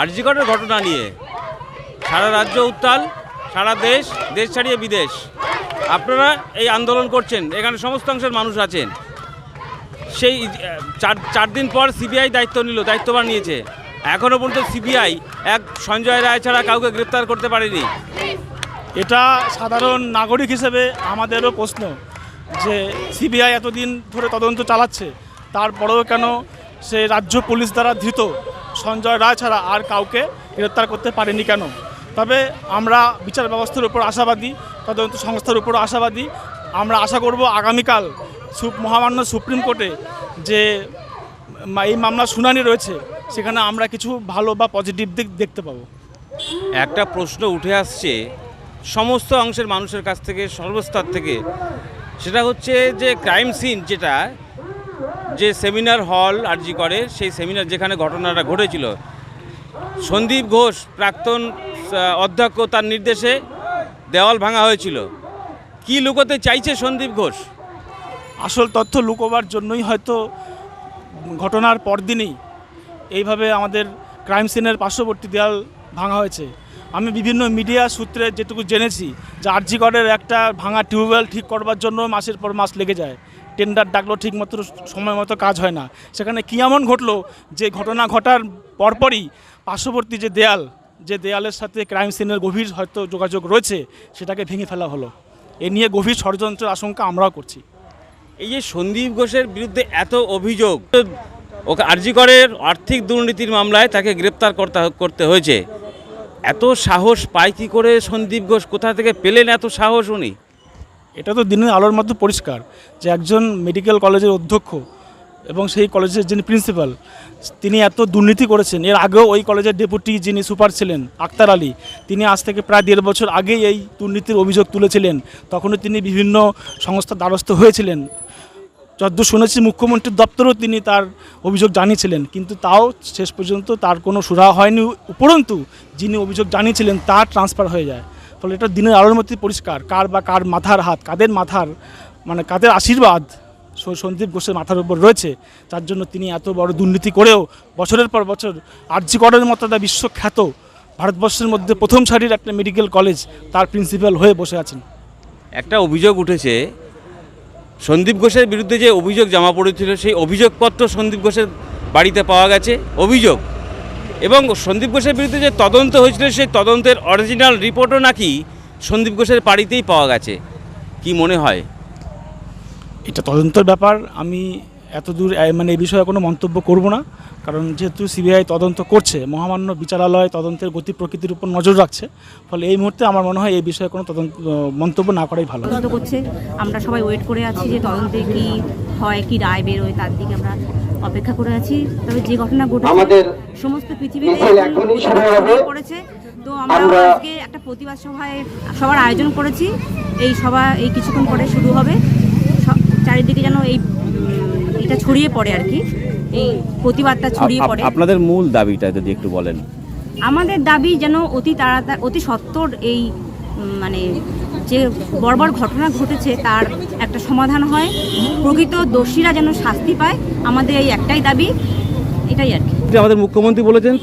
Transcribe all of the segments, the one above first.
আরজিকরের ঘটনা নিয়ে। সারা রাজ্য উত্তাল, সারা দেশ দেশ ছাড়িয়ে বিদেশ। আপনারা এই আন্দোলন করছেন, এখানে সমস্ত অংশের মানুষ আছেন। সেই চার চার দিন পর সিবিআই দায়িত্ব নিল, দায়িত্বভার নিয়েছে। এখনও পর্যন্ত সিবিআই এক সঞ্জয় রায় ছাড়া কাউকে গ্রেপ্তার করতে পারেনি। এটা সাধারণ নাগরিক হিসেবে আমাদেরও প্রশ্ন যে সিবিআই এতদিন ধরে তদন্ত চালাচ্ছে, তারপরেও কেন সে রাজ্য পুলিশ দ্বারা ধৃত? সঞ্জয় রায় ছাড়া আর কাউকে গ্রেপ্তার করতে পারেনি কেন? তবে আমরা বিচার ব্যবস্থার উপর আশাবাদী, তদন্ত সংস্থার উপর আশাবাদী। আমরা আশা করব আগামীকাল মহামান্য সুপ্রিম কোর্টে যে এই মামলার শুনানি রয়েছে, সেখানে আমরা কিছু ভালো বা পজিটিভ দিক দেখতে পাবো। একটা প্রশ্ন উঠে আসছে, সমস্ত অংশের মানুষের কাছ থেকে, সর্বস্তর থেকে। সেটা হচ্ছে যে ক্রাইম সিন যেটা যে সেমিনার হল আরজি করে, সেই সেমিনার যেখানে ঘটনাটা ঘটেছিল, সন্দীপ ঘোষ প্রাক্তন অধ্যক্ষ তার নির্দেশে দেওয়াল ভাঙা হয়েছিল। কি লুকোতে চাইছে সন্দীপ ঘোষ? আসল তথ্য লুকোবার জন্যই হয়তো ঘটনার পরদিনই এইভাবে আমাদের ক্রাইম সিনের পার্শ্ববর্তী দেয়াল ভাঙা হয়েছে। আমি বিভিন্ন মিডিয়া সূত্রে যেটুকু জেনেছি যে আরজিগড়ের একটা ভাঙা টিউবওয়েল ঠিক করবার জন্য মাসের পর মাস লেগে যায়। টেন্ডার ডাকলো ঠিক মতো সময় মতো কাজ হয় না। সেখানে কী এমন ঘটলো যে ঘটনা ঘটার পরপরই পার্শ্ববর্তী যে দেয়াল, যে দেয়ালের সাথে ক্রাইম সিনের গভীর হয়তো যোগাযোগ রয়েছে, সেটাকে ভেঙে ফেলা হলো। এ নিয়ে গভীর ষড়যন্ত্রের আশঙ্কা আমরাও করছি। এই যে সন্দীপ ঘোষের বিরুদ্ধে এত অভিযোগ, ওকে আরজিকরের আর্থিক দুর্নীতির মামলায় তাকে গ্রেপ্তার করতে করতে হয়েছে। এত সাহস পায় কি করে সন্দীপ ঘোষ? কোথা থেকে পেলেন এত সাহস উনি? এটা তো দিনের আলোর মধ্যে পরিষ্কার যে একজন মেডিকেল কলেজের অধ্যক্ষ এবং সেই কলেজের যিনি প্রিন্সিপাল তিনি এত দুর্নীতি করেছেন। এর আগেও ওই কলেজের ডেপুটি যিনি সুপার ছিলেন, আক্তার আলী, তিনি আজ থেকে প্রায় দেড় বছর আগেই এই দুর্নীতির অভিযোগ তুলেছিলেন। তখনও তিনি বিভিন্ন সংস্থার দ্বারস্থ হয়েছিলেন। যদ্দূর শুনেছি মুখ্যমন্ত্রীর দপ্তরেও তিনি তার অভিযোগ জানিয়েছিলেন, কিন্তু তাও শেষ পর্যন্ত তার কোনো সুরা হয়নি। উপরন্তু যিনি অভিযোগ জানিয়েছিলেন তার ট্রান্সফার হয়ে যায়। ফলে এটা দিনের আলোর মধ্যে পরিষ্কার। কার বা কার মাথার হাত, কাদের মাথার মানে কাদের আশীর্বাদ সন্দীপ ঘোষের মাথার উপর রয়েছে যার জন্য তিনি এত বড় দুর্নীতি করেও বছরের পর বছর আর্জি করের মতো একটা বিশ্বখ্যাত ভারতবর্ষের মধ্যে প্রথম সারির একটা মেডিকেল কলেজ তার প্রিন্সিপাল হয়ে বসে আছেন। একটা অভিযোগ উঠেছে, সন্দীপ ঘোষের বিরুদ্ধে যে অভিযোগ জমা পড়েছিল, সেই অভিযোগপত্র সন্দীপ ঘোষের বাড়িতে পাওয়া গেছে। অভিযোগ। এবং সন্দীপ ঘোষের বিরুদ্ধে যে তদন্ত হয়েছিল, সেই তদন্তের অরিজিনাল রিপোর্টও নাকি সন্দীপ ঘোষের বাড়িতেই পাওয়া গেছে। কি মনে হয়? এটা তদন্তের ব্যাপার। আমি এত দূর মানে এই বিষয়ে কোনো মন্তব্য করব না কারণ যেহেতু সিবিআই তদন্ত করছে মহামান্য বিচারালয় তদন্তের গতি প্রকৃতির উপর নজর রাখছে ফলে এই মুহূর্তে আমার মনে হয় এই বিষয়ে কোনো তদন্ত মন্তব্য না করাই ভালো। তদন্ত করছে আমরা সবাই ওয়েট করে আছি যে তদন্তে কি হয় কি রায় বেরোয় তার দিকে আমরা অপেক্ষা করে আছি। তবে যে ঘটনা ঘটেছে আমাদের সমস্ত পৃথিবীতে পড়েছে। তো আমরা আজকে একটা প্রতিবাদ সভায় সবার আয়োজন করেছি। এই সভা এই কিছুক্ষণ পরে শুরু হবে। চারিদিকে যেন ছড়িয়ে পড়ে আর কি। এই প্রতিবাদটা ছড়িয়ে পড়ে। আপনাদের মূল দাবিটা যদি একটু বলেন। আমাদের দাবি যেন অতি তাড়াতাড়ি অতি সত্বর এই মানে যে বর্বর ঘটনা ঘটেছে তার একটা সমাধান হয়। প্রকৃত দোষীরা যেন শাস্তি পায়। আমাদের এই একটাই দাবি এটাই আর কি। আমাদের মুখ্যমন্ত্রী বলেছেন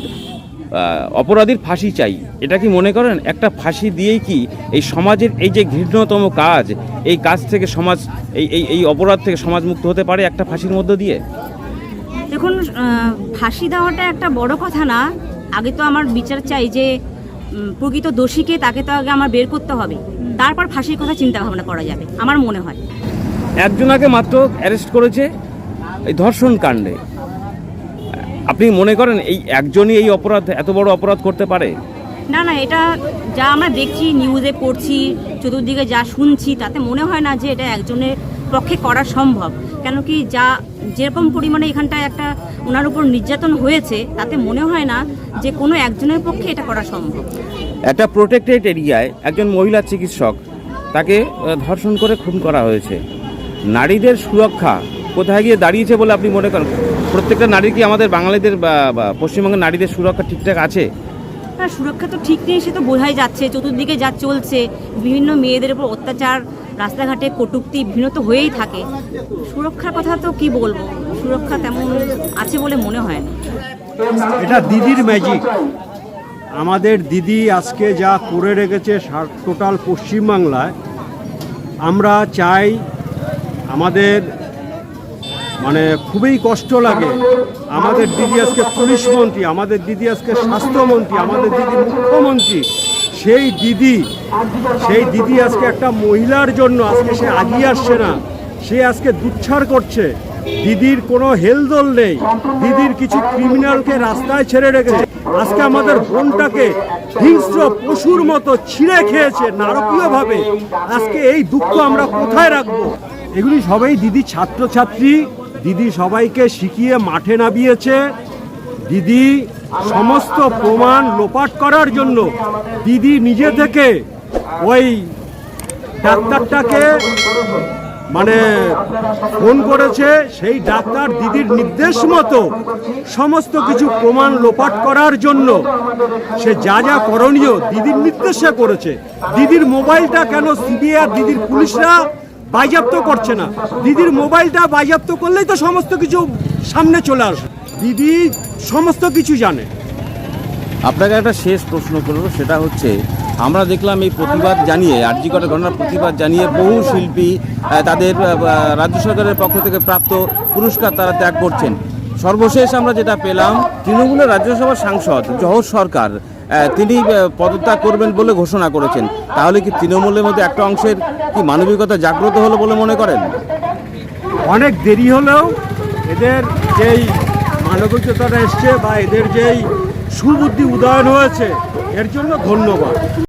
অপরাধীর ফাঁসি চাই। এটা কি মনে করেন? একটা ফাঁসি দিয়েই কি এই সমাজের এই যে ঘৃণ্যতম কাজ এই কাজ থেকে সমাজ এই এই এই অপরাধ থেকে সমাজ মুক্ত হতে পারে একটা ফাঁসির মধ্য দিয়ে? দেখুন ফাঁসি দেওয়াটা একটা বড় কথা না। আগে তো আমার বিচার চাই যে প্রকৃত দোষীকে তাকে তো আগে আমার বের করতে হবে। তারপর ফাঁসির কথা চিন্তা ভাবনা করা যাবে আমার মনে হয়। একজনাকে মাত্র অ্যারেস্ট করেছে এই ধর্ষণ কাণ্ডে। আপনি মনে করেন এই একজনই এই অপরাধ এত বড় অপরাধ করতে পারে? না না এটা যা আমরা দেখছি নিউজে পড়ছি চতুর্দিকে যা শুনছি তাতে মনে হয় না যে এটা একজনের পক্ষে করা সম্ভব। কেন কি যা যেরকম পরিমাণে এখানটায় একটা ওনার উপর নির্যাতন হয়েছে তাতে মনে হয় না যে কোনো একজনের পক্ষে এটা করা সম্ভব। একটা প্রোটেক্টেড এরিয়ায় একজন মহিলা চিকিৎসক তাকে ধর্ষণ করে খুন করা হয়েছে। নারীদের সুরক্ষা কোথায় গিয়ে দাঁড়িয়েছে বলে আপনি মনে করেন? প্রত্যেকটা নারী কি আমাদের বাঙালিদের বা পশ্চিমবঙ্গের নারীদের সুরক্ষা ঠিকঠাক আছে? না সুরক্ষা তো ঠিক নেই সে তো বোঝাই যাচ্ছে চতুর্দিকে যা চলছে বিভিন্ন মেয়েদের উপর অত্যাচার রাস্তাঘাটে কটূক্তি বিভিন্ন তো হয়েই থাকে। সুরক্ষার কথা তো কি বলব? সুরক্ষা তেমন আছে বলে মনে হয় না। এটা দিদির ম্যাজিক আমাদের দিদি আজকে যা করে রেখেছে টোটাল পশ্চিমবাংলায় আমরা চাই আমাদের মানে খুবই কষ্ট লাগে। আমাদের দিদি আজকে পুলিশ মন্ত্রী, আমাদের দিদি আজকে স্বাস্থ্যমন্ত্রী আমাদের দিদি মুখ্যমন্ত্রী। সেই দিদি সেই দিদি আজকে একটা মহিলার জন্য আজকে সে আগিয়ে আসছে না, সে আজকে দুচ্ছার করছে। দিদির কোনো হেলদোল নেই। দিদির কিছু ক্রিমিনালকে রাস্তায় ছেড়ে রেখেছে। আজকে আমাদের বোনটাকে হিংস্র পশুর মতো ছিঁড়ে খেয়েছে নারকীয়ভাবে। আজকে এই দুঃখ আমরা কোথায় রাখব? এগুলি সবাই দিদি ছাত্রছাত্রী। দিদি সবাইকে শিখিয়ে মাঠে নামিয়েছে। দিদি সমস্ত প্রমাণ লোপাট করার জন্য দিদি নিজে থেকে ওই ডাক্তারটাকে মানে ফোন করেছে। সেই ডাক্তার দিদির নির্দেশ মতো সমস্ত কিছু প্রমাণ লোপাট করার জন্য সে যা যা করণীয় দিদির নির্দেশে করেছে। দিদির মোবাইলটা কেন সিবিআই দিদির পুলিশরা বাজেয়াপ্ত করছে না। দিদির মোবাইলটা বাজেয়াপ্ত করলেই তো সমস্ত কিছু সামনে চলে আসবে। দিদি সমস্ত কিছু জানে। আপনাকে একটা শেষ প্রশ্ন করব, সেটা হচ্ছে, আমরা দেখলাম এই প্রতিবাদ জানিয়ে, আরজি করার ঘটনার প্রতিবাদ জানিয়ে বহু শিল্পী তাদের রাজ্য সরকারের পক্ষ থেকে প্রাপ্ত পুরস্কার তারা ত্যাগ করছেন। সর্বশেষ আমরা যেটা পেলাম, তৃণমূলের রাজ্যসভার সাংসদ জহর সরকার তিনি পদত্যাগ করবেন বলে ঘোষণা করেছেন। তাহলে কি তৃণমূলের মধ্যে একটা অংশের কি মানবিকতা জাগ্রত হলো বলে মনে করেন? অনেক দেরি হলেও এদের যেই মানবিকতাটা এসছে বা এদের যেই সুবুদ্ধি উদয়ন হয়েছে, এর জন্য ধন্যবাদ।